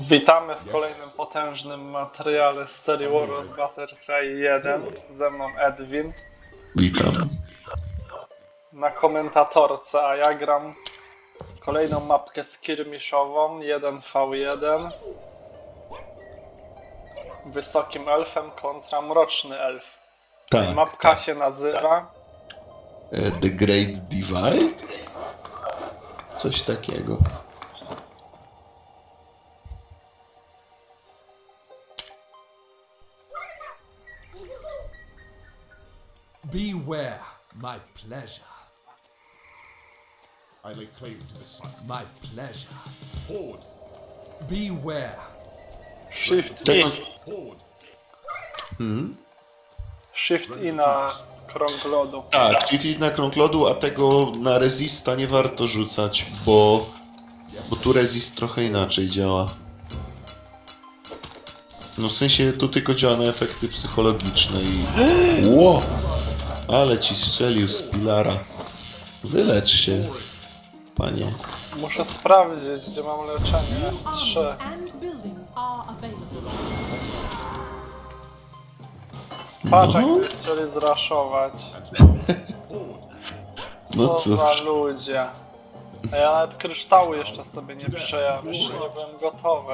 Witamy w kolejnym potężnym materiale z serii Warriors Battlecry 1. Ze mną Edwin Witam. na komentatorce, a ja gram kolejną mapkę skirmishową 1v1 Wysokim elfem kontra mroczny elf. Tak. Mapka się nazywa E, The Great Divide? Coś takiego. Beware, my pleasure, I lay claim to the sun. my pleasure. Forward, Shift Beware, I. Tego- forward. Shift I na krąg lodu. Tak, czyli na krąg lodu, a tego na resista nie warto rzucać, bo, bo tu resist trochę inaczej działa. No w sensie tu tylko działa na efekty psychologiczne i... Ło! Ale ci strzelił z pilara. Wylecz się, panie. Muszę sprawdzić, gdzie mam leczenie F3. Armies and buildings are available. Patrz, jak No. chcieli zraszować. Co No cóż. za ludzie. A ja nawet kryształu jeszcze sobie nie przejąłem, jeszcze nie byłem gotowy.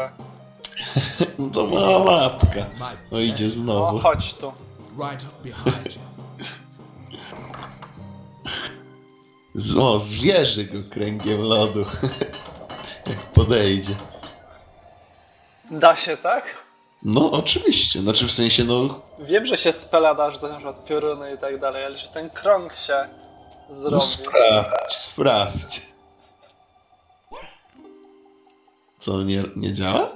No to mała mapka. my No idzie No znowu. chodź tu. right behind you. Z, o, zwierzy go kręgiem lodu. Jak podejdzie. Da się tak? No oczywiście, znaczy w sensie no, Wiem, że się spela dasz za na przykład pioruny i tak dalej, ale że ten krąg się zrobi. no sprawdź, sprawdź. Co, nie, nie działa?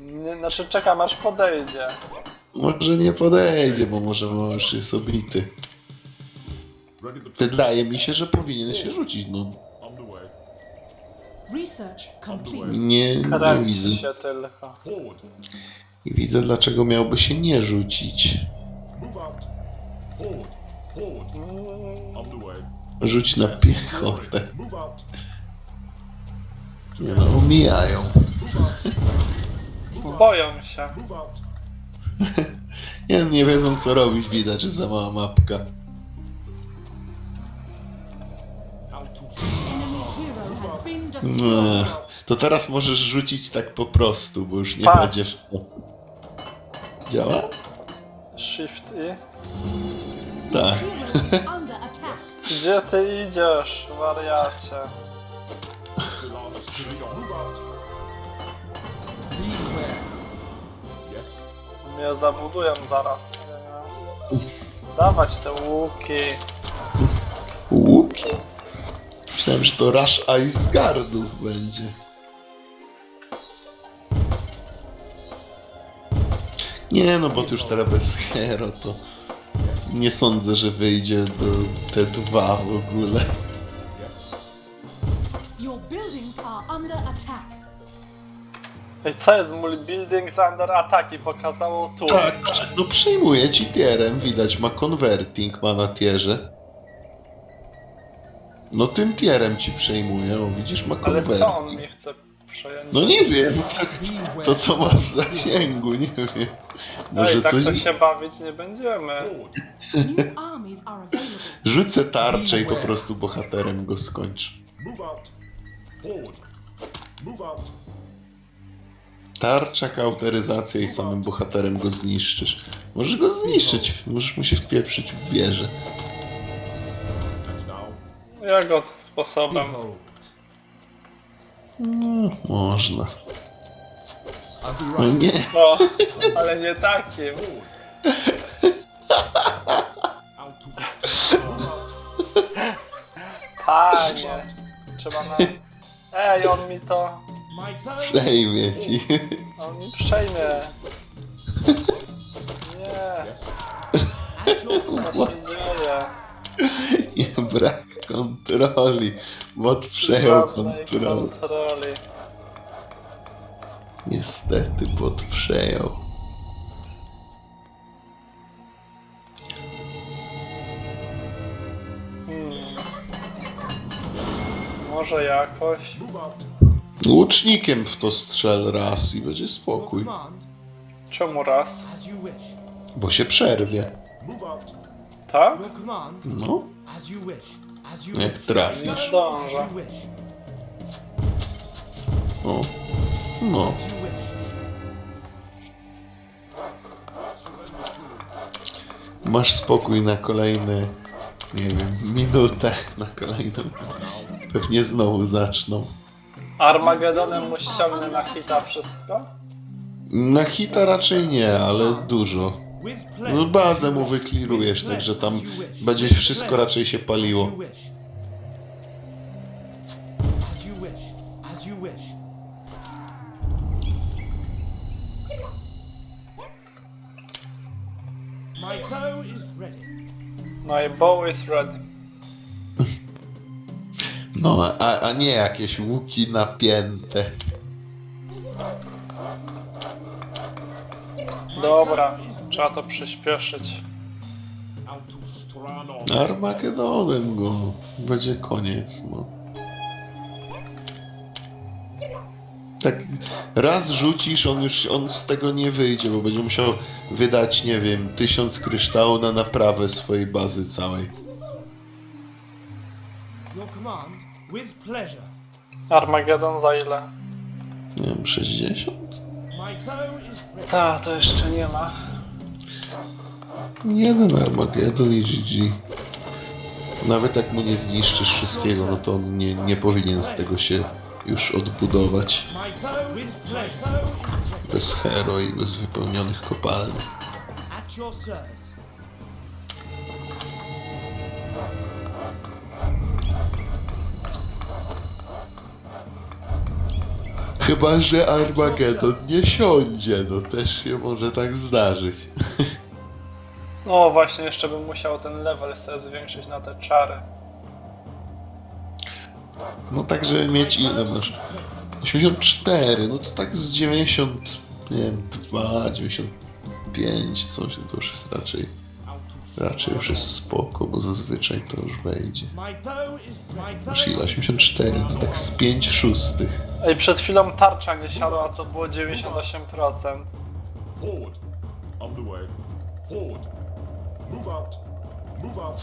Nie, znaczy czekam aż podejdzie. Może nie podejdzie, bo może mąż jest obity. Wydaje mi się, że powinien się rzucić, no. underway. Research complete. Nie, nie Kręci widzę. się tylko. Forward, Nie widzę, dlaczego miałby się nie rzucić. Rzuć na piechotę. Nie no, omijają. Boją się. Nie, nie wiedzą co robić, widać, że za mała mapka. Out to teraz możesz rzucić tak po prostu, bo już nie Patrz. będziesz co. Działa? Shift I. Tak. Gdzie ty idziesz, wariacie? Yes. Mnie zabudują zaraz. Dawać te łuki. Łuki? Myślałem, że to Rush Ice Guardów będzie. Nie no, bo to już teraz bez hero to nie sądzę, że wyjdzie do T2 w ogóle. Co jest mój buildings under attack i pokazało tu. Tak, no przejmuje ci tierem, widać, ma converting, ma na tierze. No tym tierem ci przejmuje, o widzisz, ma Ale converting. co on mi chce przejąć? No nie wiem, co, co, to co masz w zasięgu, nie wiem. Może Ej, tak coś... to się bawić nie będziemy. Forward. New armies are available. Rzucę tarczę i po prostu bohaterem go skończę. Move out. Forward. Move out. Tarcza, kauteryzacja i samym bohaterem go zniszczysz. Możesz go zniszczyć, możesz mu się wpieprzyć w wieżę. Now. Jago sposobem? No, można. No right. nie, No, ale nie takim. Panie. Trzeba na... Ej, on mi to... Przejmie ci. On mi przejmie. Nie? Nie, brak kontroli. Bot przejął Żadnej kontrolę. kontroli. Niestety, bot przejął. Hmm. Może jakoś. Łucznikiem w to strzel raz i będzie spokój. Czemu raz? Bo się przerwie. Tak? No, jak trafisz. O. No. Masz spokój na kolejne, nie wiem, minutę na kolejną. Pewnie znowu zaczną. Armagedonem mu ściągnę na hita wszystko? Na hita raczej nie, ale dużo. No bazę mu wyklirujesz, także tam będzie wszystko raczej się paliło. My bow is ready. No, a, a nie jakieś łuki napięte. Dobra, trzeba to przyspieszyć. Armagedonem go. Będzie koniec, no. Tak, raz rzucisz, on już on z tego nie wyjdzie, bo będzie musiał wydać, nie wiem, tysiąc kryształu na naprawę swojej bazy całej. Your command, with pleasure. Armagedon za ile? Nie wiem, 60? My bow is ready. Ta, to jeszcze nie ma. Jeden Armagedon i GG. Nawet jak mu nie zniszczysz wszystkiego, no to on nie, nie powinien z tego się już odbudować. My bow with pleasure. Bez hero i bez wypełnionych kopalni. At your service. Chyba, że Armagedon nie siądzie, no też się może tak zdarzyć. No właśnie, jeszcze bym musiał ten level sobie zwiększyć na te czary. No tak, żeby mieć ile masz? 84, no to tak z 90, nie wiem, 2, 95, coś, to już jest raczej, raczej już jest spoko, bo zazwyczaj to już wejdzie. Masz ile? 84, no tak z 5 szóstych. Ej, przed chwilą tarcza nie siadła, co było 98%. Forward. Underway. Forward. Move out. Move out.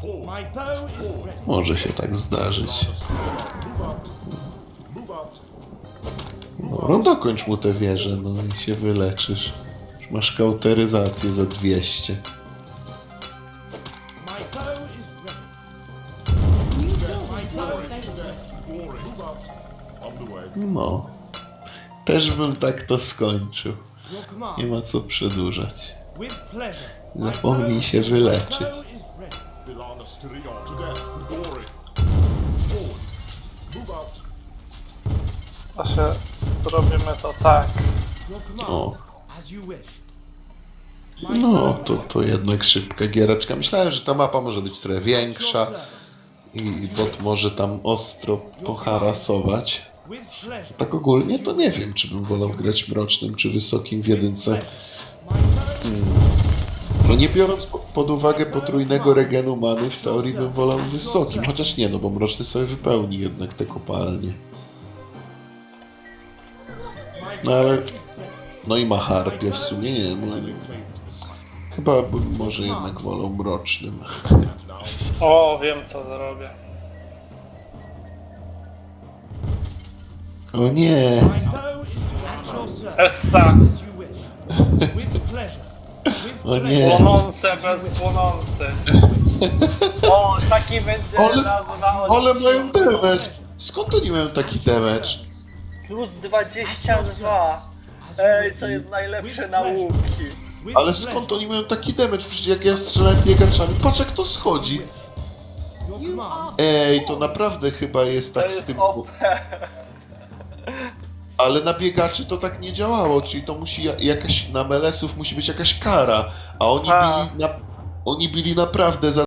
Forward. My bow is ready. Może się tak zdarzyć. Move out. Move out. Dobra, no dokończ mu tę wieżę, no i się wyleczysz. Już masz kauteryzację za 200. No. Też bym tak to skończył. Nie ma co przedłużać. Zapomnij się wyleczyć. To się zrobimy to tak. O. No, to, to jednak szybka giereczka. Myślałem, że ta mapa może być trochę większa i bot może tam ostro poharasować. Tak ogólnie to nie wiem, czy bym wolał grać mrocznym czy wysokim w jedynce. Bow No nie biorąc po- pod uwagę potrójnego regenu many, w teorii bym wolał wysokim. Chociaż nie, no bo mroczny sobie wypełni jednak te kopalnie. No ale... No i ma harpie w sumie, nie no, Chyba bym może jednak wolał mrocznym. O, wiem co zrobię. O nie! Essa! O nie! Płonące bez płonący. O, taki będzie Ale- nazwa Ale mają damage! Skąd oni mają taki damage? Plus 22. Ej, to jest najlepsze nauki. Ale skąd oni mają taki damage? Przecież jak ja strzelałem biegaczami, patrz jak to schodzi! Ej, to naprawdę chyba jest To tak z jest tym... OP. Ale na biegaczy to tak nie działało, czyli to musi ja- jakaś... Na melesów musi być jakaś kara, a oni A. byli na... Oni byli naprawdę za